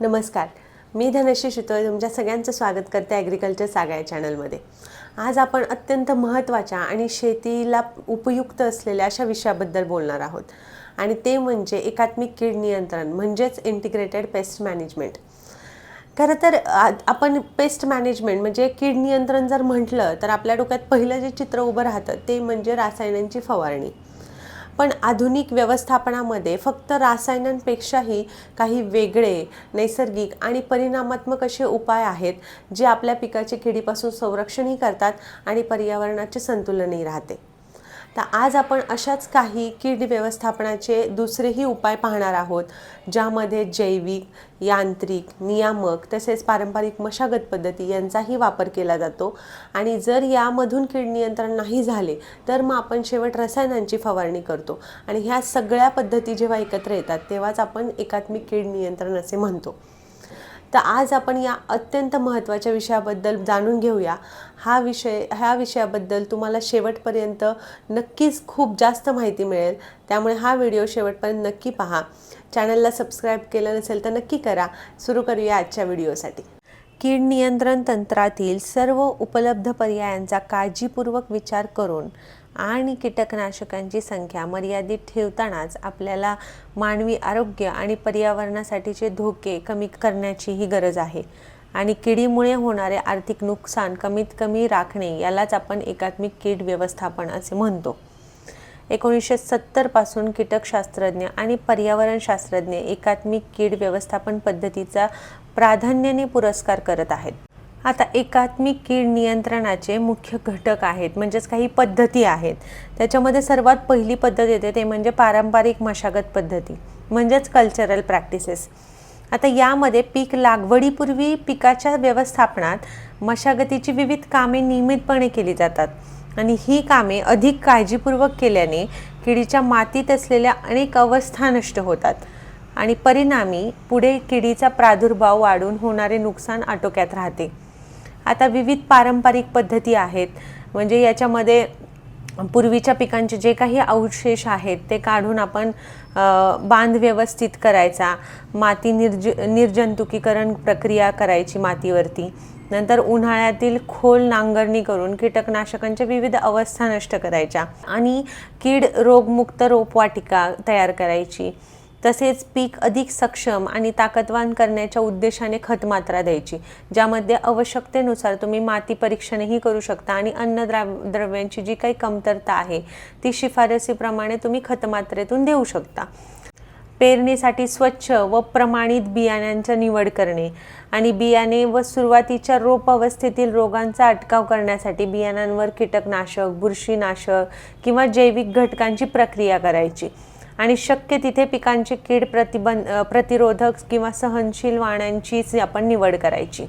नमस्कार. मी धनश्री शितोळे तुमच्या सगळ्यांचं स्वागत करते ॲग्रिकल्चर सागा या चॅनलमध्ये आज आपण अत्यंत महत्त्वाच्या आणि शेतीला उपयुक्त असलेल्या अशा विषयाबद्दल बोलणार आहोत. आणि ते म्हणजे एकात्मिक कीड नियंत्रण म्हणजेच इंटिग्रेटेड पेस्ट मॅनेजमेंट खरं तर आपण पेस्ट मॅनेजमेंट म्हणजे कीड नियंत्रण जर म्हटलं तर आपल्या डोक्यात पहिलं जे चित्र उभं राहतं ते म्हणजे रासायनांची फवारणी. पण आधुनिक व्यवस्थापनामध्ये फक्त रसायनांपेक्षाही काही वेगळे नैसर्गिक आणि परिणामात्मक असे उपाय आहेत जे आपल्या पिकाचे किडीपासून संरक्षणही करतात आणि पर्यावरणाचे संतुलनही राहते. तर आज आपण अशाच काही कीड व्यवस्थापनाचे दुसरेही उपाय पाहणार आहोत ज्यामध्ये जैविक यांत्रिक नियामक तसेच पारंपरिक मशागत पद्धती यांचाही वापर केला जातो. आणि जर यामधून कीड नियंत्रण नाही झाले तर मग आपण शेवट रसायनांची फवारणी करतो. आणि ह्या सगळ्या पद्धती जेव्हा एकत्र येतात तेव्हाच आपण एकात्मिक कीड नियंत्रण असे म्हणतो. तर आज आपण या अत्यंत महत्त्वाच्या विषयाबद्दल जाणून घेऊया. हा विषय ह्या विषयाबद्दल तुम्हाला शेवटपर्यंत नक्कीच खूप जास्त माहिती मिळेल. त्यामुळे हा व्हिडिओ शेवटपर्यंत नक्की पहा. चॅनलला सबस्क्राईब केलं नसेल तर नक्की करा. सुरू करूया आजच्या व्हिडिओसाठी. कीड नियंत्रण तंत्रातील सर्व उपलब्ध पर्यायांचा काळजीपूर्वक विचार करून आणि कीटकनाशकांची संख्या मर्यादित ठेवतानाच आपल्याला मानवी आरोग्य आणि पर्यावरणासाठीचे धोके कमी करण्याचीही गरज आहे. आणि किडीमुळे होणारे आर्थिक नुकसान कमीत कमी राखणे यालाच आपण एकात्मिक कीड व्यवस्थापन असे म्हणतो. एकोणीसशे सत्तरपासून कीटकशास्त्रज्ञ आणि पर्यावरणशास्त्रज्ञ एकात्मिक कीड व्यवस्थापन पद्धतीचा प्राधान्याने पुरस्कार करत आहेत. आता एकात्मिक कीड नियंत्रणाचे मुख्य घटक आहेत म्हणजेच काही पद्धती आहेत. त्याच्यामध्ये सर्वात पहिली पद्धत येते ते म्हणजे पारंपरिक मशागत पद्धती म्हणजेच कल्चरल प्रॅक्टिसेस आता यामध्ये पीक लागवडीपूर्वी पिकाच्या व्यवस्थापनात मशागतीची विविध कामे नियमितपणे केली जातात आणि ही कामे अधिक काळजीपूर्वक केल्याने किडीच्या मातीत असलेल्या अनेक अवस्था नष्ट होतात आणि परिणामी पुढे किडीचा प्रादुर्भाव वाढून होणारे नुकसान आटोक्यात राहते. आता विविध पारंपरिक पद्धती आहेत. म्हणजे याच्यामध्ये पूर्वीच्या पिकांचे जे काही अवशेष आहेत ते काढून आपण बांध व्यवस्थित करायचा. माती निर्ज निर्जंतुकीकरण प्रक्रिया करायची मातीवरती. नंतर उन्हाळ्यातील खोल नांगरणी करून कीटकनाशकांच्या विविध अवस्था नष्ट करायच्या. आणि कीड रोगमुक्त रोपवाटिका तयार करायची. तसेच पीक अधिक सक्षम आणि ताकदवान करण्याच्या उद्देशाने खत मात्रा द्यायची ज्यामध्ये आवश्यकतेनुसार तुम्ही माती परीक्षणही करू शकता आणि अन्नद्राव द्रव्यांची जी काही कमतरता आहे ती शिफारसीप्रमाणे तुम्ही खतमात्रेतून देऊ शकता. पेरणीसाठी स्वच्छ व प्रमाणित बियाण्यांची निवड करणे आणि बियाणे व सुरुवातीच्या रोप अवस्थेतील रोगांचा अटकाव करण्यासाठी बियाणांवर कीटकनाशक बुरशीनाशक किंवा जैविक घटकांची प्रक्रिया करायची. आणि शक्य तिथे पिकांची कीड प्रतिबंध प्रतिरोधक किंवा सहनशील वाणांचीच आपण निवड करायची.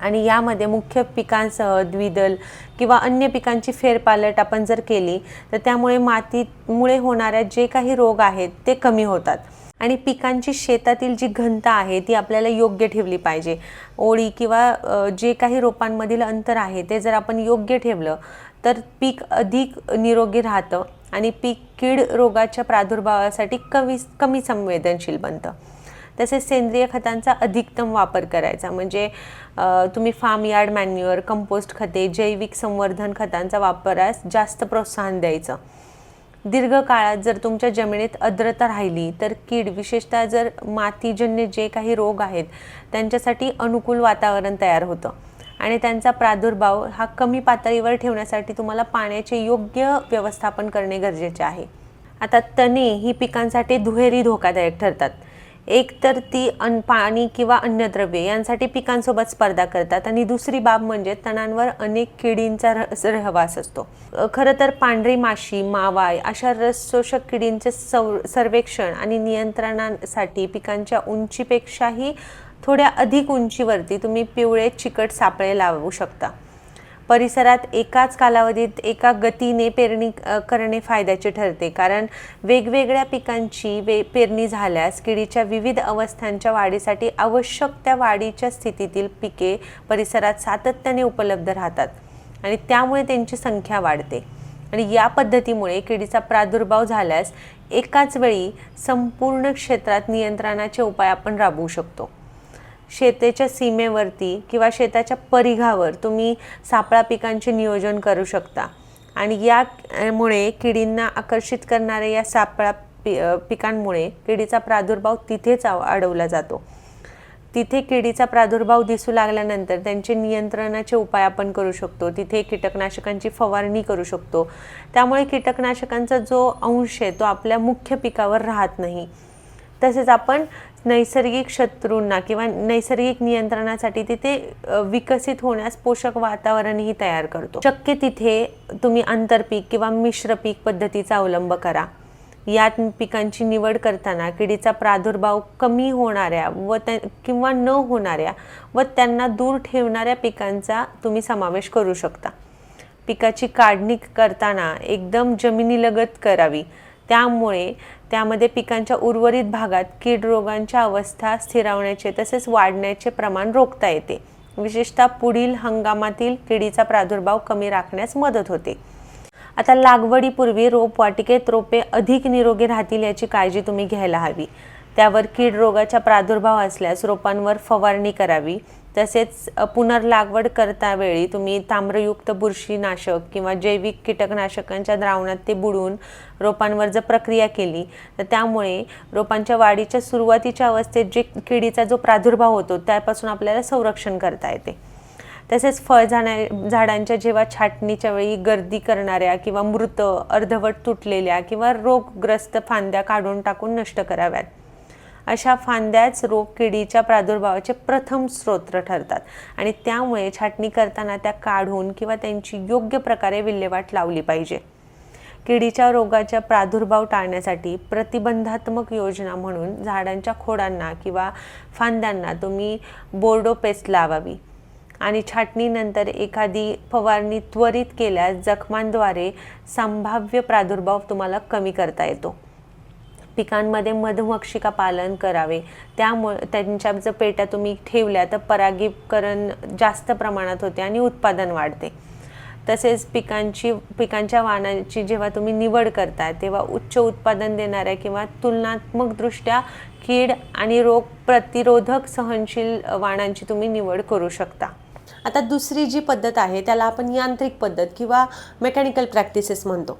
आणि यामध्ये मुख्य पिकांसह द्विदल किंवा अन्य पिकांची फेरपालट आपण जर केली तर त्यामुळे मातीमुळे होणाऱ्या जे काही रोग आहेत ते कमी होतात. आणि पिकांची शेतातील जी घनता आहे ती आपल्याला योग्य ठेवली पाहिजे. ओळी किंवा जे काही रोपांमधील अंतर आहे ते जर आपण योग्य ठेवलं तर पीक अधिक निरोगी राहतं. आणि पीक कीड रोगाच्या प्रादुर्भावासाठी कमी कमी संवेदनशील बनतं. तसेच सेंद्रिय खतांचा अधिकतम वापर करायचा. म्हणजे तुम्ही फार्म यार्ड मॅन्युअर कंपोस्ट खते जैविक संवर्धन खतांचा वापरास जास्त प्रोत्साहन द्यायचं. दीर्घकाळात जर तुमच्या जमिनीत आर्द्रता राहिली तर कीड विशेषतः जर मातीजन्य जे काही रोग आहेत त्यांच्यासाठी अनुकूल वातावरण तयार होतं. आणि त्यांचा प्रादुर्भाव हा कमी पातळीवर ठेवण्यासाठी तुम्हाला पाण्याचे योग्य व्यवस्थापन करणे गरजेचे आहे. आता तणे ही पिकांसाठी दुहेरी धोकादायक ठरतात. एक तर ती अन पाणी किंवा अन्नद्रव्ये यांसाठी पिकांसोबत स्पर्धा करतात आणि दुसरी बाब म्हणजे तणांवर अनेक किडींचा रहवास असतो. खरं तर पांढरी माशी मावाय अशा रसशोषक किडींचे सौ सर्वेक्षण आणि नियंत्रणासाठी पिकांच्या उंचीपेक्षाही थोड्या अधिक उंचीवरती तुम्ही पिवळे चिकट सापळे लावू शकता. परिसरात एकाच कालावधीत एका गतीने पेरणी करणे फायद्याचे ठरते. कारण वेगवेगळ्या पिकांची वे पेरणी झाल्यास किडीच्या विविध अवस्थांच्या वाढीसाठी आवश्यक त्या वाढीच्या स्थितीतील पिके परिसरात सातत्याने उपलब्ध राहतात आणि त्यामुळे त्यांची संख्या वाढते. आणि या पद्धतीमुळे किडीचा प्रादुर्भाव झाल्यास एकाच वेळी संपूर्ण क्षेत्रात नियंत्रणाचे उपाय आपण राबवू शकतो. शेतेच्या सीमेवरती किंवा शेताच्या परिघावर तुम्ही सापळा पिकांचे नियोजन करू शकता. आणि यामुळे किडींना आकर्षित करणाऱ्या या सापळा पि पिकांमुळे किडीचा प्रादुर्भाव तिथेच अडवला जातो. तिथे किडीचा प्रादुर्भाव दिसू लागल्यानंतर त्यांचे नियंत्रणाचे उपाय आपण करू शकतो. तिथे कीटकनाशकांची फवारणी करू शकतो. त्यामुळे कीटकनाशकांचा जो अंश आहे तो आपल्या मुख्य पिकावर राहत नाही. तसेच आपण नैसर्गिक शत्रूंना किंवा नैसर्गिक नियंत्रणासाठी तिथे विकसित होण्यास पोषक वातावरणही तयार करतो. शक्य तिथे तुम्ही आंतरपीक किंवा मिश्र पीक पद्धतीचा अवलंब करा. यात पिकांची निवड करताना किडीचा प्रादुर्भाव कमी होणाऱ्या व त्या किंवा न होणाऱ्या व त्यांना दूर ठेवणाऱ्या पिकांचा तुम्ही समावेश करू शकता. पिकाची काढणी करताना एकदम जमिनीलगत करावी. त्यामुळे त्यामध्ये पिकांच्या उर्वरित भागात कीड रोगांच्या अवस्था स्थिरावण्याचे तसेच वाढण्याचे प्रमाण रोखता येते. विशेषतः पुढील हंगामातील किडीचा प्रादुर्भाव कमी राखण्यास मदत होते. आता लागवडीपूर्वी रोपवाटिकेत रोपे अधिक निरोगी राहतील याची काळजी तुम्ही घ्यायला हवी. त्यावर कीड रोगाचा प्रादुर्भाव असल्यास रोपांवर फवारणी करावी. तसेच पुनर्लागवड करता वेळी तुम्ही ताम्रयुक्त बुरशीनाशक किंवा जैविक कीटकनाशकांच्या द्रावणात ते बुडवून रोपांवर जर प्रक्रिया केली तर त्यामुळे रोपांच्या वाढीच्या सुरुवातीच्या अवस्थेत जे किडीचा जो प्रादुर्भाव होतो त्यापासून आपल्याला संरक्षण करता येते. तसेच फळझाडा झाडांच्या जेव्हा छाटणीच्या वेळी गर्दी करणाऱ्या किंवा मृत अर्धवट तुटलेल्या किंवा रोगग्रस्त फांद्या काढून टाकून नष्ट कराव्यात. अशा फांद्याच रोग किडीच्या प्रादुर्भावाचे प्रथम स्रोत ठरतात. आणि त्यामुळे छाटणी करताना त्या काढून किंवा त्यांची योग्य प्रकारे विल्हेवाट लावली पाहिजे. किडीच्या रोगाचा प्रादुर्भाव टाळण्यासाठी प्रतिबंधात्मक योजना म्हणून झाडांच्या खोडांना किंवा फांद्यांना तुम्ही बोर्डो पेस्ट लावावी. आणि छाटणीनंतर एखादी फवारणी त्वरित केल्यास जखमांद्वारे संभाव्य प्रादुर्भाव तुम्हाला कमी करता येतो. पिकांमध्ये मधुमक्षिका पालन करावे. त्यामुळे त्यांच्या जर पेट्या तुम्ही ठेवल्या तर परागीकरण जास्त प्रमाणात होते आणि उत्पादन वाढते. तसेच पिकांची पिकांच्या वाणाची जेव्हा तुम्ही निवड करता तेव्हा उच्च उत्पादन देणाऱ्या किंवा तुलनात्मकदृष्ट्या कीड आणि रोग प्रतिरोधक सहनशील वाणांची तुम्ही निवड करू शकता. आता दुसरी जी पद्धत आहे त्याला आपण यांत्रिक पद्धत किंवा मेकॅनिकल प्रॅक्टिसेस म्हणतो.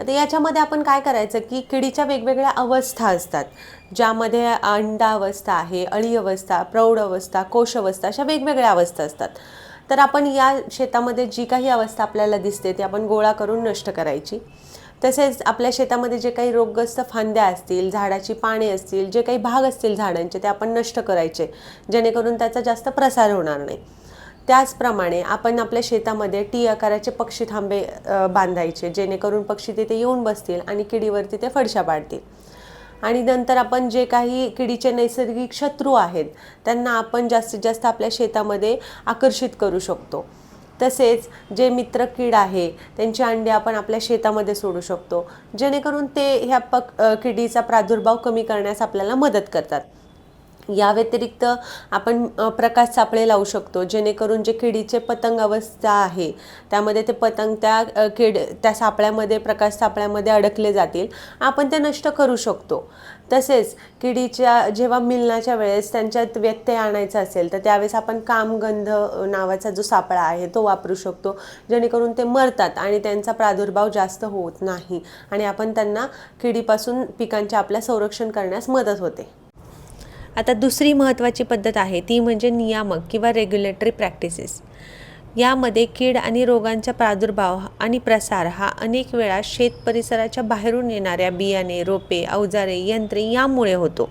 आता याच्यामध्ये आपण काय करायचं की किडीच्या वेगवेगळ्या अवस्था असतात ज्यामध्ये अंडा अवस्था आहे अळी अवस्था प्रौढ अवस्था कोश अवस्था अशा वेगवेगळ्या अवस्था असतात. तर आपण या शेतामध्ये जी काही अवस्था आपल्याला दिसते ती आपण गोळा करून नष्ट करायची. तसेच आपल्या शेतामध्ये जे काही रोगग्रस्त फांद्या असतील झाडाची पाने असतील जे काही भाग असतील झाडांचे ते आपण नष्ट करायचे जेणेकरून त्याचा जास्त प्रसार होणार नाही. त्याचप्रमाणे आपण आपल्या शेतामध्ये टी आकाराचे पक्षी थांबे बांधायचे जेणेकरून पक्षी तिथे येऊन बसतील आणि किडीवरती ते फडशा पाडतील. आणि नंतर आपण जे काही किडीचे नैसर्गिक शत्रू आहेत त्यांना आपण जास्तीत जास्त आपल्या शेतामध्ये आकर्षित करू शकतो. तसेच जे मित्र कीड आहे त्यांची अंडे आपण आपल्या शेतामध्ये सोडू शकतो. जेणेकरून ते ह्या पक किडीचा प्रादुर्भाव कमी करण्यास आपल्याला मदत करतात. या व्यतिरिक्त आपण प्रकाश सापळे लावू शकतो जेणेकरून जे किडीचे पतंग अवस्था आहे त्यामध्ये ते पतंग त्या किड त्या सापळ्यामध्ये प्रकाश सापळ्यामध्ये अडकले जातील आपण ते नष्ट करू शकतो. तसेच किडीच्या जेव्हा मिलनाच्या वेळेस त्यांच्यात व्यत्यय आणायचा असेल तर त्यावेळेस आपण कामगंध नावाचा जो सापळा आहे तो वापरू शकतो जेणेकरून ते मरतात आणि त्यांचा प्रादुर्भाव जास्त होत नाही आणि आपण त्यांना किडीपासून पिकांच्या आपल्या संरक्षण करण्यास मदत होते. आता दुसरी महत्त्वाची पद्धत आहे ती म्हणजे नियामक किंवा रेग्युलेटरी प्रॅक्टिसेस यामध्ये कीड आणि रोगांचा प्रादुर्भाव आणि प्रसार हा अनेक वेळा शेत परिसराच्या बाहेरून येणाऱ्या बियाणे रोपे अवजारे यंत्रे यामुळे होतो.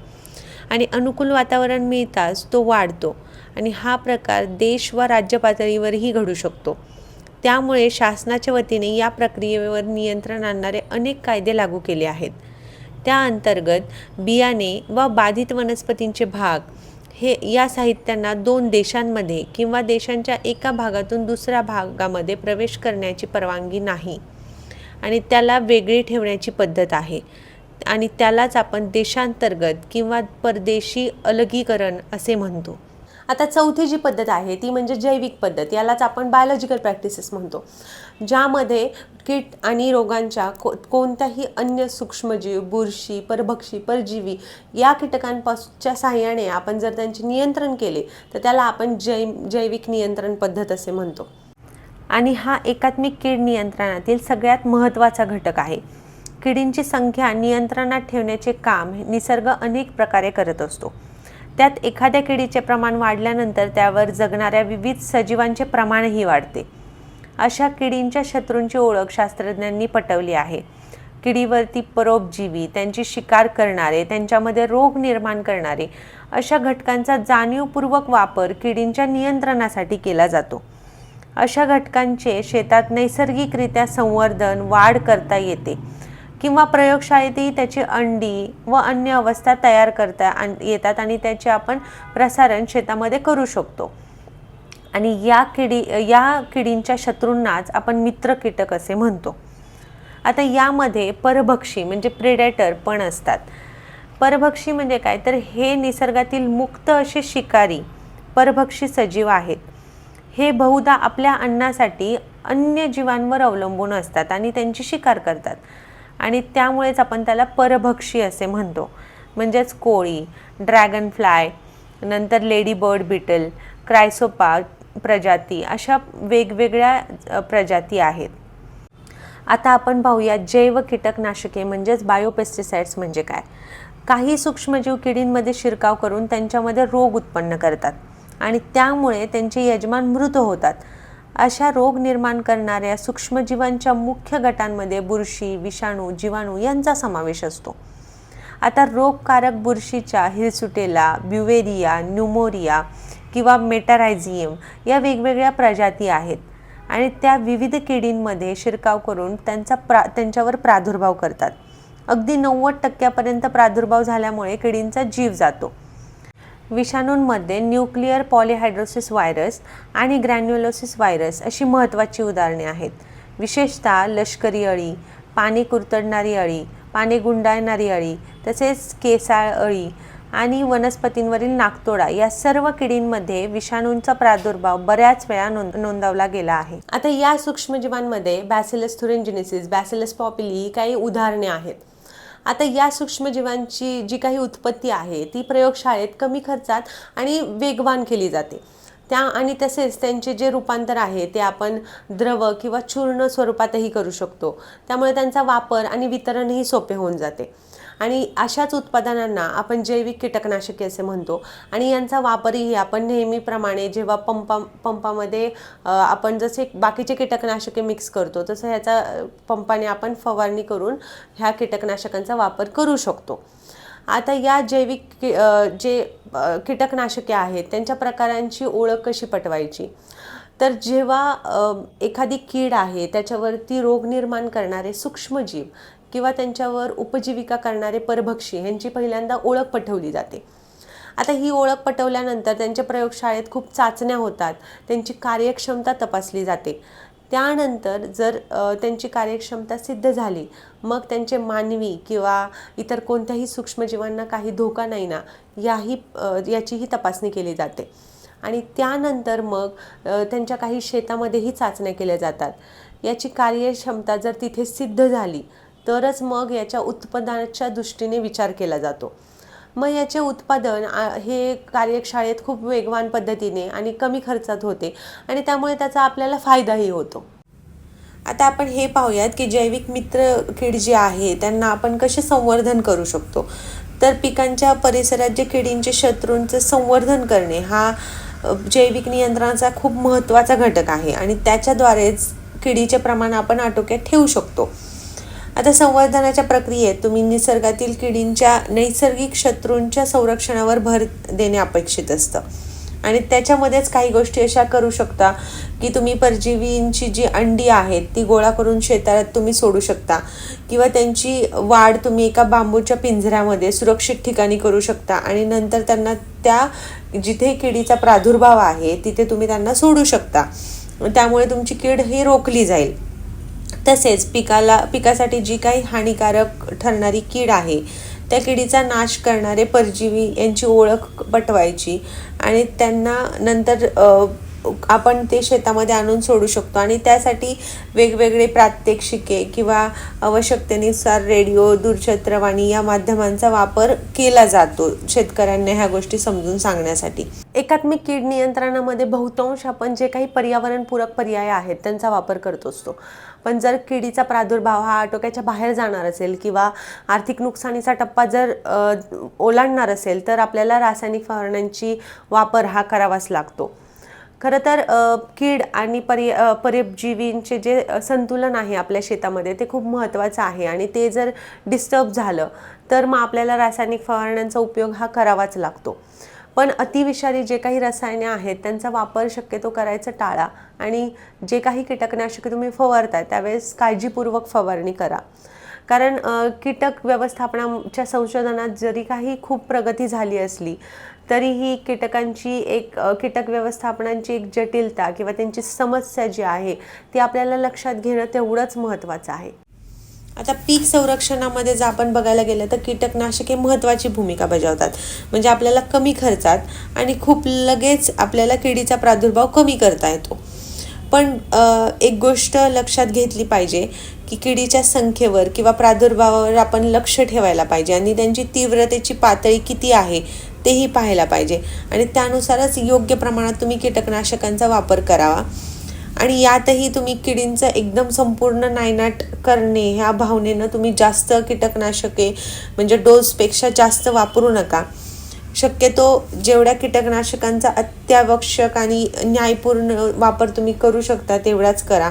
आणि अनुकूल वातावरण मिळताच तो वाढतो आणि हा प्रकार देश व राज्य पातळीवरही घडू शकतो. त्यामुळे शासनाच्या वतीने या प्रक्रियेवर नियंत्रण आणणारे अनेक कायदे लागू केले आहेत. त्या अंतर्गत बियाणे व बाधित वनस्पतींचे भाग हे या साहित्यांना दोन देशांमध्ये किंवा देशांच्या एका भागातून दुसऱ्या भागामध्ये प्रवेश करण्याची परवानगी नाही. आणि त्याला वेगळी ठेवण्याची पद्धत आहे. आणि त्यालाच आपण देशांतर्गत किंवा परदेशी अलगीकरण असे म्हणतो. आता चौथी जी पद्धत आहे ती म्हणजे जैविक पद्धत. यालाच आपण बायोलॉजिकल प्रॅक्टिसेस म्हणतो. ज्यामध्ये कीट आणि रोगांच्या को कोणत्याही अन्य सूक्ष्मजीव बुरशी परभक्षी परजीवी या कीटकांपासूनच्या साहाय्याने आपण जर त्यांचे नियंत्रण केले तर त्याला आपण जै जैविक नियंत्रण पद्धत असे म्हणतो. आणि हा एकात्मिक कीड नियंत्रणातील सगळ्यात महत्त्वाचा घटक आहे. किडींची संख्या नियंत्रणात ठेवण्याचे काम निसर्ग अनेक प्रकारे करत असतो. त्यात एखाद्या किडीचे प्रमाण वाढल्यानंतर त्यावर जगणाऱ्या विविध सजीवांचे प्रमाणही वाढते. अशा किडींच्या शत्रूंची ओळख शास्त्रज्ञांनी पटवली आहे. किडीवरती परोपजीवी त्यांची शिकार करणारे त्यांच्यामध्ये रोग निर्माण करणारे अशा घटकांचा जाणीवपूर्वक वापर किडींच्या नियंत्रणासाठी केला जातो. अशा घटकांचे शेतात नैसर्गिकरित्या संवर्धन वाढ करता येते. किंवा प्रयोगशाळेतही त्याची अंडी व अन्य अवस्था तयार करता येतात आणि त्याचे आपण प्रसारण शेतामध्ये करू शकतो. आणि या किडी या किडींच्या शत्रूंनाच आपण मित्र कीटक असे म्हणतो. आता यामध्ये परभक्षी म्हणजे प्रेडेटर पण असतात. परभक्षी म्हणजे काय? तर हे निसर्गातील मुक्त असे शिकारी परभक्षी सजीव आहेत. हे बहुधा आपल्या अन्नासाठी अन्य जीवांवर अवलंबून असतात आणि त्यांची शिकार करतात. आणि त्यामुळेच आपण त्याला परभक्षी असे म्हणतो. म्हणजेच कोळी ड्रॅगन फ्लाय नंतर लेडी बर्ड बिटल क्रायसोपा प्रजाती अशा वेगवेगळ्या प्रजाती आहेत. आता आपण पाहूया जैव कीटकनाशके म्हणजेच बायोपेस्टिसाइड्स म्हणजे काय? काही सूक्ष्मजीव किडींमध्ये शिरकाव करून त्यांच्यामध्ये रोग उत्पन्न करतात आणि त्यामुळे त्यांचे यजमान मृत होतात. अशा रोग निर्माण करणाऱ्या सूक्ष्मजीवांच्या मुख्य गटांमध्ये बुरशी विषाणू जीवाणू यांचा समावेश असतो. आता रोगकारक बुरशीच्या हिरसुटेला ब्युवेरिया न्युमोरिया किंवा मेटारायझियम या वेगवेगळ्या प्रजाती आहेत आणि त्या विविध किडींमध्ये शिरकाव करून त्यांचा प्रा त्यांच्यावर प्रादुर्भाव करतात. अगदी नव्वद टक्क्यापर्यंत प्रादुर्भाव झाल्यामुळे किडींचा जीव जातो. विषाणूंमध्ये न्यूक्लिअर पॉलिहायड्रोसिस व्हायरस आणि ग्रॅन्युलोसिस व्हायरस अशी महत्त्वाची उदाहरणे आहेत. विशेषतः लष्करी अळी पाणी कुरतडणारी अळी पाणी गुंडाळणारी अळी तसेच केसाळ अळी आणि वनस्पतींवरील नाकतोडा या सर्व किडींमध्ये विषाणूंचा प्रादुर्भाव बऱ्याच वेळा नोंद नोंदवला गेला आहे. आता या सूक्ष्मजीवांमध्ये बॅसिलस थुरेंजिनिसिस बॅसिलस पॉपिली ही काही उदाहरणे आहेत. आता या सूक्ष्मजीवांची जी काही उत्पत्ती आहे ती प्रयोगशाळेत कमी खर्चात आणि वेगवान केली जाते. त्या आणि तसेच त्यांचे जे रूपांतर आहे ते आपण द्रव किंवा चूर्ण स्वरूपातही करू शकतो. त्यामुळे त्यांचा वापर आणि वितरणही सोपे होऊन जाते. आणि अशाच उत्पादनांना आपण जैविक कीटकनाशके असे म्हणतो. आणि यांचा वापरही आपण नेहमीप्रमाणे जेव्हा पंपा पंपामध्ये आपण जसे बाकीचे कीटकनाशके मिक्स करतो तसं ह्याचा पंपाने आपण फवारणी करून ह्या कीटकनाशकांचा वापर करू शकतो. आता या जैविक की- जे कीटकनाशके आहेत त्यांच्या प्रकारांची ओळख कशी पटवायची? तर जेव्हा एखादी कीड आहे त्याच्यावरती रोग निर्माण करणारे सूक्ष्मजीव किंवा त्यांच्यावर उपजीविका करणारे परभक्षी ह्यांची पहिल्यांदा ओळख पटवली जाते. आता ही ओळख पटवल्यानंतर त्यांच्या प्रयोगशाळेत खूप चाचण्या होतात. त्यांची कार्यक्षमता तपासली जाते. त्यानंतर जर त्यांची कार्यक्षमता सिद्ध झाली मग त्यांचे मानवी किंवा इतर कोणत्याही सूक्ष्मजीवांना काही धोका नाही ना याही याचीही तपासणी केली जाते. आणि त्यानंतर मग त्यांच्या काही शेतामध्येही चाचण्या केल्या जातात. याची कार्यक्षमता जर तिथे सिद्ध झाली तरच मग याच्या उत्पादनाच्या दृष्टीने विचार केला जातो. मग याचे उत्पादन हे कार्यशाळेत खूप वेगवान पद्धतीने आणि कमी खर्चात होते आणि त्यामुळे त्याचा आपल्याला फायदाही होतो. आता आपण हे पाहूयात की जैविक मित्र कीड जी आहे त्यांना आपण कसे संवर्धन करू शकतो? तर पिकांच्या परिसरात जे किडींचे शत्रूंचं संवर्धन करणे हा जैविक नियंत्रणाचा खूप महत्त्वाचा घटक आहे आणि त्याच्याद्वारेच किडीचे प्रमाण आपण आटोक्यात ठेवू शकतो. आता संवर्धनाच्या प्रक्रियेत तुम्ही निसर्गातील किडींच्या नैसर्गिक शत्रूंच्या संरक्षणावर भर देणे अपेक्षित असतं. आणि त्याच्यामध्येच काही गोष्टी अशा करू शकता की तुम्ही परजीवींची जी अंडी आहेत ती गोळा करून शेतात तुम्ही सोडू शकता. किंवा त्यांची वाढ तुम्ही एका बांबूच्या पिंजऱ्यामध्ये सुरक्षित ठिकाणी करू शकता. आणि नंतर त्यांना त्या जिथे किडीचा प्रादुर्भाव आहे तिथे तुम्ही त्यांना सोडू शकता. त्यामुळे तुमची कीड ही रोखली जाईल. तसेच पिकाला पिकासाठी जी काही हानिकारक ठरणारी कीड आहे त्या किडीचा नाश करणारे परजीवी यांची ओळख पटवायची आणि त्यांना नंतर आपण ते शेतामध्ये आणून सोडू शकतो. आणि त्यासाठी वेगवेगळे प्रात्यक्षिके किंवा आवश्यकतेनुसार रेडिओ दूरचित्रवाणी या माध्यमांचा वापर केला जातो शेतकऱ्यांना ह्या गोष्टी समजून सांगण्यासाठी. एकात्मिक कीड नियंत्रणामध्ये बहुतांश आपण जे काही पर्यावरणपूरक पर्याय आहेत त्यांचा वापर करत असतो. पण जर किडीचा प्रादुर्भाव हा आटोक्याच्या बाहेर जाणार असेल किंवा आर्थिक नुकसानीचा टप्पा जर ओलांडणार असेल तर आपल्याला रासायनिक फवारण्यांची वापर हा करावाच लागतो. खरं तर कीड आणि परि अ, परजीवींचे जे संतुलन आहे आपल्या शेतामध्ये ते खूप महत्त्वाचं आहे. आणि ते जर डिस्टर्ब झालं तर मग आपल्याला रासायनिक फवारण्यांचा उपयोग हा करावाच लागतो. पण अतिविषारी जे काही रसायने आहेत त्यांचा वापर शक्यतो करायचं टाळा. आणि जे काही कीटकनाशके तुम्ही फवारताय त्यावेळेस काळजीपूर्वक फवारणी करा. कारण कीटक व्यवस्थापनाच्या संशोधनात जरी काही खूप प्रगती झाली असली तरीही कीटकांची एक कीटक व्यवस्थापनांची एक जटिलता किंवा त्यांची समस्या जी आहे ती आपल्याला लक्षात घेणं तेवढंच महत्त्वाचं आहे. आता पीक संरक्षणामध्ये जर आपण बघायला गेलं तर कीटकनाशके महत्त्वाची भूमिका बजावतात. म्हणजे आपल्याला कमी खर्चात आणि खूप लगेच आपल्याला किडीचा प्रादुर्भाव कमी करता येतो. पण एक गोष्ट लक्षात घेतली पाहिजे की किडीच्या संख्येवर किंवा प्रादुर्भावावर आपण लक्ष ठेवायला पाहिजे आणि त्यांची तीव्रतेची पातळी किती आहे तेही पाहायला पाहिजे. आणि त्यानुसारच योग्य प्रमाणात तुम्ही कीटकनाशकांचा वापर करावा. आणि यातही तुम्ही किडींचं एकदम संपूर्ण नायनाट करणे ह्या भावनेनं तुम्ही जास्त कीटकनाशके म्हणजे डोसपेक्षा जास्त वापरू नका. शक्यतो जेवढ्या कीटकनाशकांचा अत्यावश्यक आणि न्यायपूर्ण वापर तुम्ही करू शकता तेवढाच करा.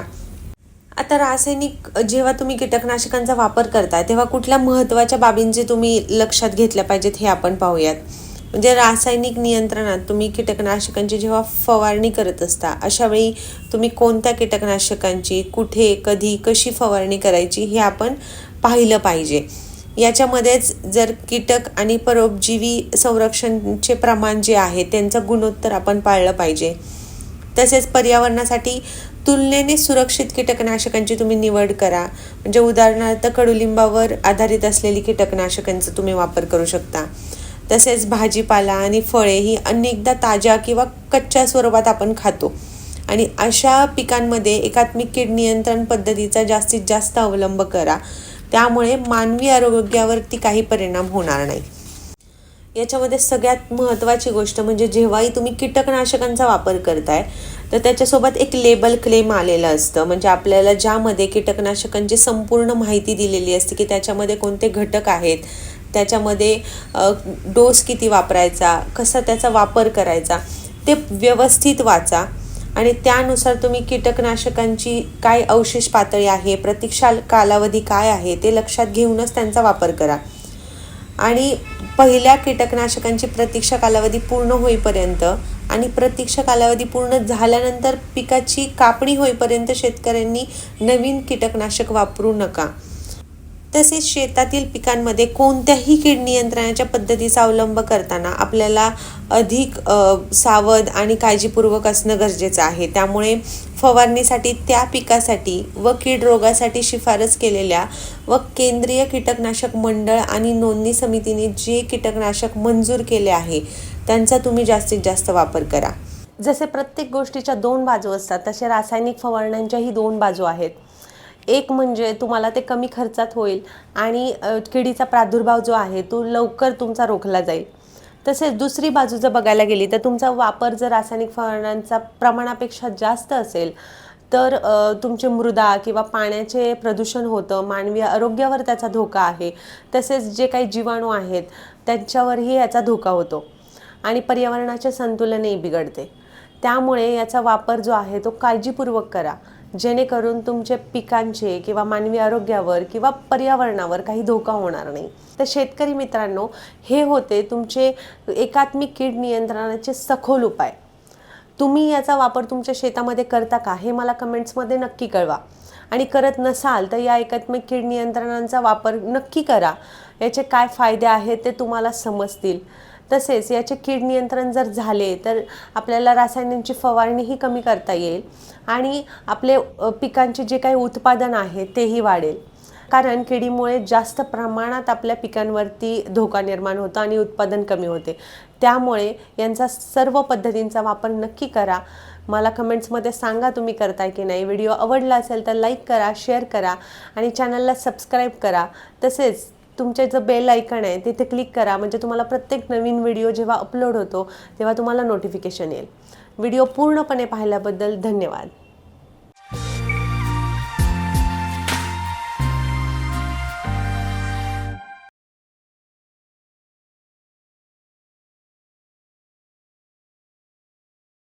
आता रासायनिक जेव्हा तुम्ही कीटकनाशकांचा वापर करता तेव्हा कुठल्या महत्त्वाच्या बाबींचे तुम्ही लक्षात घेतल्या पाहिजेत हे आपण पाहूयात. म्हणजे रासायनिक नियंत्रणात तुम्ही कीटकनाशकांची जेव्हा फवारणी करत असता अशा वेळी तुम्ही कोणत्या कीटकनाशकांची कुठे कधी कशी फवारणी करायची हे आपण पाहिलं पाहिजे. याच्यामध्येच जर कीटक आणि परोपजीवी संरक्षणचे प्रमाण जे आहे त्यांचं गुणोत्तर आपण पाळलं पाहिजे. तसेच पर्यावरणासाठी तुलनेने सुरक्षित कीटकनाशकांची तुम्ही निवड करा. म्हणजे उदाहरणार्थ कडुलिंबावर आधारित असलेली कीटकनाशकांचा तुम्ही वापर करू शकता. तसेच भाजीपाला आणि फळे ही अनेकदा ताज्या किंवा कच्च्या स्वरूपात आपण खातो. आणि अशा पिकांमध्ये एकात्मिक कीड नियंत्रण पद्धतीचा जास्तीत जास्त अवलंब करा. त्यामुळे मानवी आरोग्यावरती काही परिणाम होणार नाही. याच्यामध्ये सगळ्यात महत्त्वाची गोष्ट म्हणजे जेव्हाही तुम्ही कीटकनाशकांचा वापर करताय तर त्याच्यासोबत एक लेबल क्लेम आलेलं असतं. म्हणजे आपल्याला ज्यामध्ये कीटकनाशकांची संपूर्ण माहिती दिलेली असते की त्याच्यामध्ये कोणते घटक आहेत त्याच्यामध्ये डोस किती वापरायचा कसा त्याचा वापर करायचा ते व्यवस्थित वाचा. आणि त्यानुसार तुम्ही कीटकनाशकांची काय अवशेष पातळी आहे प्रतीक्षा कालावधी काय आहे ते लक्षात घेऊनच त्यांचा वापर करा. आणि पहिल्या कीटकनाशकांची प्रतीक्षा कालावधी पूर्ण होईपर्यंत आणि प्रतीक्षा कालावधी पूर्ण झाल्यानंतर पिकाची कापणी होईपर्यंत शेतकऱ्यांनी नवीन कीटकनाशक वापरू नका. तसेच शेतातील पिकांमध्ये कोणत्याही कीड नियंत्रणाच्या पद्धतीचा अवलंब करताना आपल्याला अधिक सावध आणि काळजीपूर्वक असणं गरजेचं आहे. त्यामुळे फवारणीसाठी त्या पिकासाठी व कीड रोगासाठी शिफारस केलेल्या व केंद्रीय कीटकनाशक मंडळ आणि नोंदणी समितीने जे कीटकनाशक मंजूर केले आहे त्यांचा तुम्ही जास्तीत जास्त वापर करा. जसे प्रत्येक गोष्टीच्या दोन बाजू असतात तसे रासायनिक फवारण्यांच्याही दोन बाजू आहेत. एक म्हणजे तुम्हाला ते कमी खर्चात होईल आणि किडीचा प्रादुर्भाव जो आहे तो लवकर तुमचा रोखला जाईल. तसेच दुसरी बाजू जर बघायला गेली तर तुमचा वापर जर रासायनिक फवारण्यांचा प्रमाणापेक्षा जास्त असेल तर तुमचे मृदा किंवा पाण्याचे प्रदूषण होतं मानवी आरोग्यावर त्याचा धोका आहे. तसेच जे काही जीवाणू आहेत त्यांच्यावरही याचा धोका होतो आणि पर्यावरणाचे संतुलनही बिघडते. त्यामुळे याचा वापर जो आहे तो काळजीपूर्वक करा. जेणेकरून तुमच्या पिकांचे किंवा मानवी आरोग्यावर किंवा पर्यावरणावर काही धोका होणार नाही. तर शेतकरी मित्रांनो हे होते तुमचे एकात्मिक कीड नियंत्रणाचे सखोल उपाय. तुम्ही याचा वापर तुमच्या शेतामध्ये करता का हे मला कमेंट्समध्ये नक्की कळवा. आणि करत नसाल तर या एकात्मिक कीड नियंत्रणांचा वापर नक्की करा. याचे काय फायदे आहेत ते तुम्हाला समजतील. तसेच याचे कीड नियंत्रण जर झाले तर आपल्याला रासायनांची फवारणीही कमी करता येईल. आणि आपले पिकांचे जे काही उत्पादन आहे तेही वाढेल. कारण किडीमुळे जास्त प्रमाणात आपल्या पिकांवरती धोका निर्माण होतो आणि उत्पादन कमी होते. त्यामुळे यांचा सर्व पद्धतींचा वापर नक्की करा. मला कमेंट्समध्ये सांगा तुम्ही करताय की नाही. व्हिडिओ आवडला असेल तर लाईक करा शेअर करा आणि चॅनलला सबस्क्राईब करा. तसेच तुमचे जे बेल आयकन आहे तिथे क्लिक करा. म्हणजे तुम्हाला प्रत्येक नवीन व्हिडिओ जेव्हा अपलोड होतो तेव्हा तुम्हाला नोटिफिकेशन येईल. व्हिडिओ पूर्णपणे पाहिल्याबद्दल धन्यवाद.